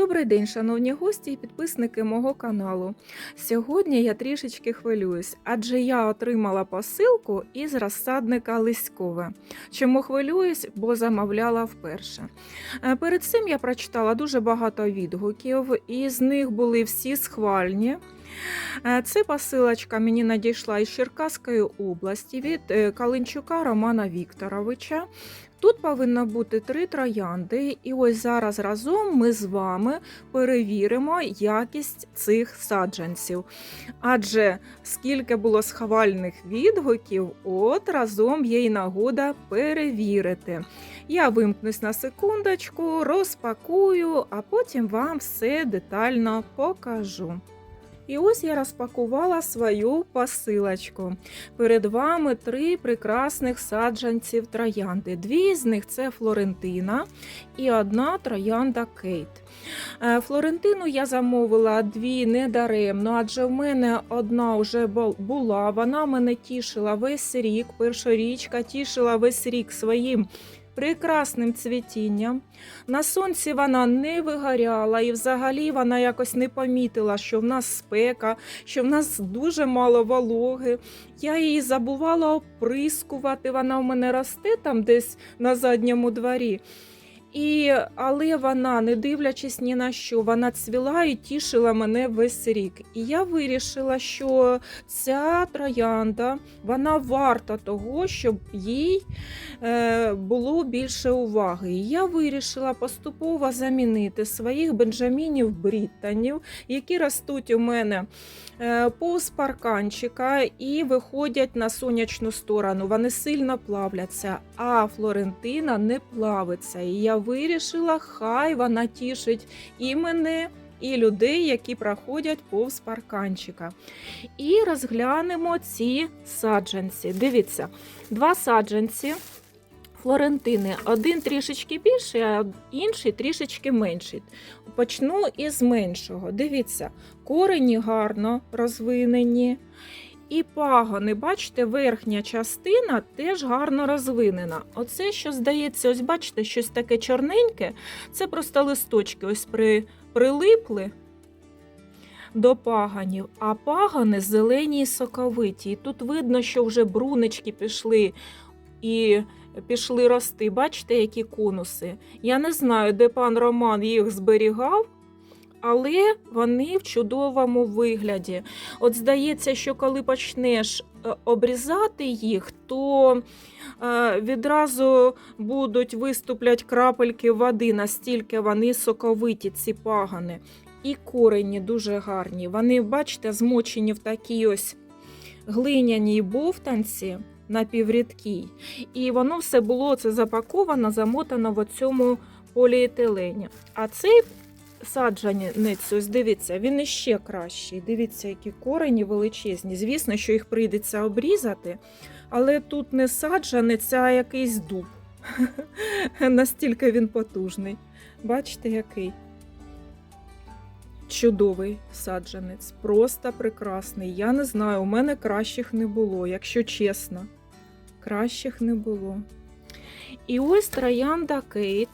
Добрий день, шановні гості і підписники мого каналу. Сьогодні я трішечки хвилююсь, адже я отримала посилку із розсадника Лиськове. Чому хвилююсь, бо замовляла вперше. Е, Перед цим я прочитала дуже багато відгуків, і з них були всі схвальні. Е, Це посилочка мені надійшла із Черкаської області від е, Калинчука Романа Вікторовича. Тут повинно бути три троянди, і ось зараз разом ми з вами перевіримо якість цих саджанців. Адже скільки було схвальних відгуків, от разом є й нагода перевірити. Я вимкнусь на секундочку, розпакую, а потім вам все детально покажу. І ось я розпакувала свою посилочку. Перед вами три прекрасних саджанців троянди. Дві з них це Флорентина і одна троянда Кейт. Е, Флорентину я замовила дві недаремно, адже в мене одна вже була. Вона мене тішила весь рік. Першорічка тішила весь рік своїм. Прекрасним цвітінням. На сонці вона не вигоряла, і взагалі вона якось не помітила, що в нас спека, що в нас дуже мало вологи. Я її забувала оприскувати. Вона в мене росте там десь на задньому дворі. І, але вона, не дивлячись ні на що, вона цвіла і тішила мене весь рік. І я вирішила, що ця троянда вона варта того, щоб їй е, було більше уваги. І я вирішила поступово замінити своїх бенджамінів Бріттонів, які ростуть у мене е, повз парканчика і виходять на сонячну сторону. Вони сильно плавляться, а Флорентина не плавиться. І я вирішила, хай вона тішить і мене. І людей, які проходять повз парканчика. І розглянемо ці саджанці. Дивіться, два саджанці Флорентини. Один трішечки більший, а інший трішечки менший. Почну із меншого. Дивіться, корені гарно розвинені. І пагони, бачите, верхня частина теж гарно розвинена. Оце, що здається, ось бачите, щось таке чорненьке, це просто листочки ось при, прилипли до паганів, а пагани зелені і соковиті. І тут видно, що вже брунички пішли і пішли рости. Бачите, які конуси. Я не знаю, де пан Роман їх зберігав. Але вони в чудовому вигляді. От здається, що коли почнеш е, обрізати їх, то е, відразу будуть виступлять крапельки води, настільки вони соковиті, ці пагани. І корені дуже гарні. Вони, бачите, змочені в такій ось глиняній бовтанці напіврідкій. І воно все було це запаковано, замотано в цьому поліетилені. А цей саджанець, ось дивіться, він іще кращий. Дивіться, які корені величезні. Звісно, що їх прийдеться обрізати, але тут не саджанець, а якийсь дуб. Настільки він потужний. Бачите, який? Чудовий саджанець, просто прекрасний. Я не знаю, у мене кращих не було, якщо чесно. Кращих не було. І ось троянда Кейт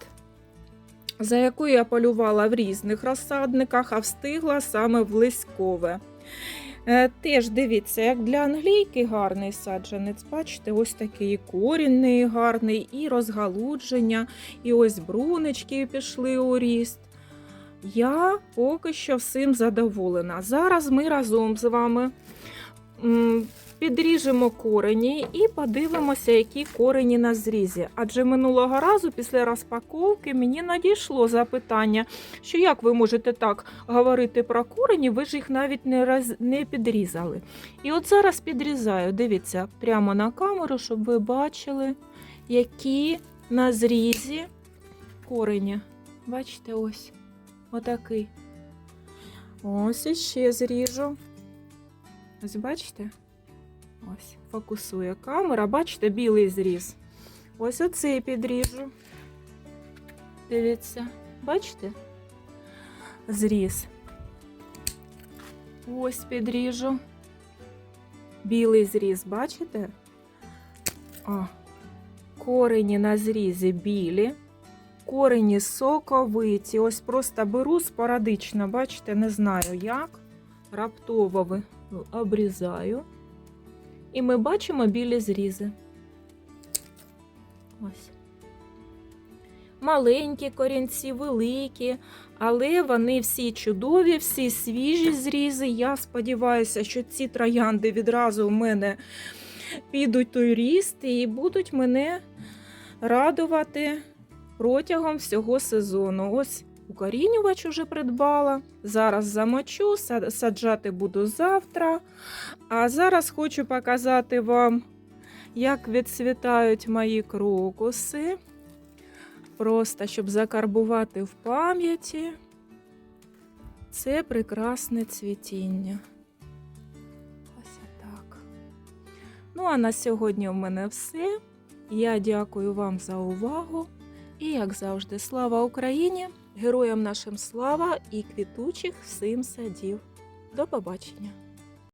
за якою я полювала в різних розсадниках, а встигла саме в лиськове. Е, Теж дивіться, як для англійки гарний саджанець. Бачите, ось такий корінний гарний, і розгалудження, і ось брунички пішли у ріст. Я поки що всім задоволена. Зараз ми разом з вами підріжемо корені і подивимося, які корені на зрізі. Адже минулого разу, після розпаковки, мені надійшло запитання, що як ви можете так говорити про корені, ви ж їх навіть не, роз... не підрізали. І от зараз підрізаю, дивіться, прямо на камеру, щоб ви бачили, які на зрізі корені. Бачите, ось. Отакий. Ось іще зріжу. Ось бачите? Ось, фокусує камера. Бачите, білий зріз. Ось оцей підріжу. Дивіться, бачите? Зріз. Ось підріжу. Білий зріз, бачите? О, корені на зрізі білі. корені соковиті. Ось просто беру спорадично, бачите, не знаю як. Раптово обрізаю. І ми бачимо білі зрізи. Ось. Маленькі корінці, великі, але вони всі чудові, всі свіжі зрізи. Я сподіваюся, що ці троянди відразу в мене підуть той ріст і будуть мене радувати протягом всього сезону. Ось укорінювач уже придбала. Зараз замочу, саджати буду завтра. А зараз хочу показати вам, як відцвітають мої крокуси. Просто щоб закарбувати в пам'яті. Це прекрасне цвітіння. Ось так. Ну, а на сьогодні в мене все. Я дякую вам за увагу. І, як завжди, слава Україні! Героям нашим слава і квітучих всім садів. До побачення!